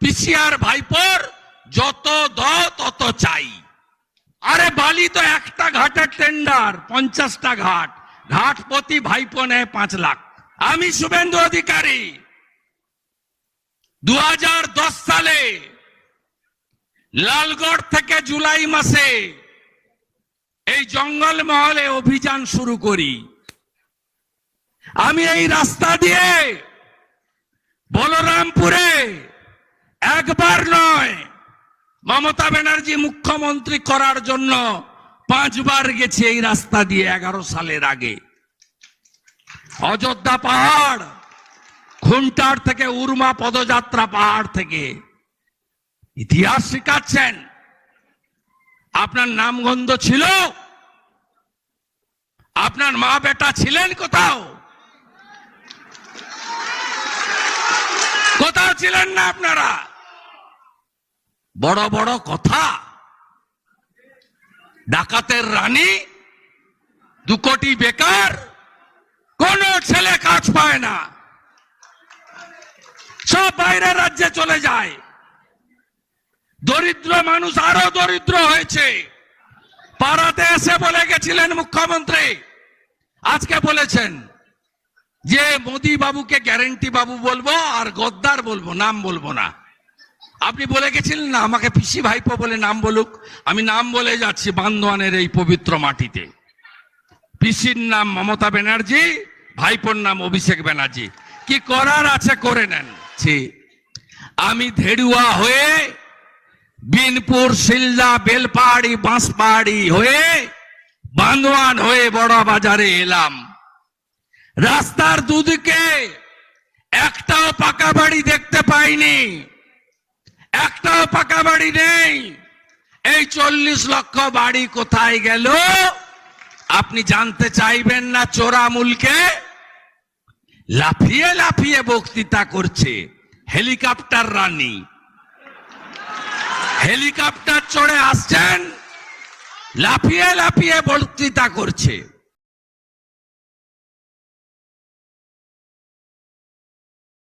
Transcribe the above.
PCR ভাইপোর যত দ তত চাই। আরে বালি তো একটা ঘাটের টেন্ডার পঞ্চাশটা ঘাট। ঘাট প্রতি ভাইপো নেয় পাঁচ লাখ। আমি শুভেন্দু অধিকারী। দুহাজার দশ সালে লালগড় থেকে জুলাই মাসে এই জঙ্গল মহলে অভিযান শুরু করি। আমি এই রাস্তা দিয়ে বলরামপুরে একবার নয়, মমতা ব্যানার্জি মুখ্যমন্ত্রী করার জন্য পাঁচবার গেছি এই রাস্তা দিয়ে এগারো সালের আগে। অযোধ্যা পাহাড়, খুনটার থেকে উর্মা পদযাত্রা পাহাড় থেকে। ইতিহাস শেখাচ্ছেন। আপনার নামগন্ধ ছিল? আপনার মা বেটা ছিলেন কোথাও? কোথাও ছিলেন না আপনারা? বড় বড় কথা। ডাকাতের রানী, দু কোটি বেকার, কোন ছেলে কাজ পায় না। সব বাইরের রাজ্যে চলে যায়। দরিদ্র মানুষ আরও দরিদ্র হয়েছে। পাড়াতে এসে বলে গেছিলেন মুখ্যমন্ত্রী, আজকে বলেছেন যে মোদি বাবুকে গ্যারেন্টি বাবু বলব আর গদ্দার বলব, নাম বলব না। আপনি বলে গেছিলেন না, আমাকে পিসি ভাইপো বলে নাম বলুক। আমি নাম বলে যাচ্ছি বান্দোয়ানের এই পবিত্র মাটিতে। পিসির নাম মমতা ব্যানার্জি, ভাইপোর নাম অভিষেক ব্যানার্জি। কি করার আছে করে নেন। আমি ধেড়ুয়া হয়ে বিনপুর শিলদা বেলপাহাড়ি, বাঁশপাহাড়ি হয়ে বান্দোয়ান হয়ে বড় বাজারে এলাম। রাস্তার দুদিকে একটাও পাকা বাড়ি দেখতে পাইনি। একটাও পাকা বাড়ি নেই। এই চল্লিশ লক্ষ বাড়ি কোথায় গেল? আপনি জানতে চাইবেন না চোরামুলকে লাফিয়ে লাফিয়ে বক্তৃতা করছে হেলিকপ্টার রানী। হেলিকপ্টার চড়ে আসছেন, লাফিয়ে লাফিয়ে বক্তৃতা করছে।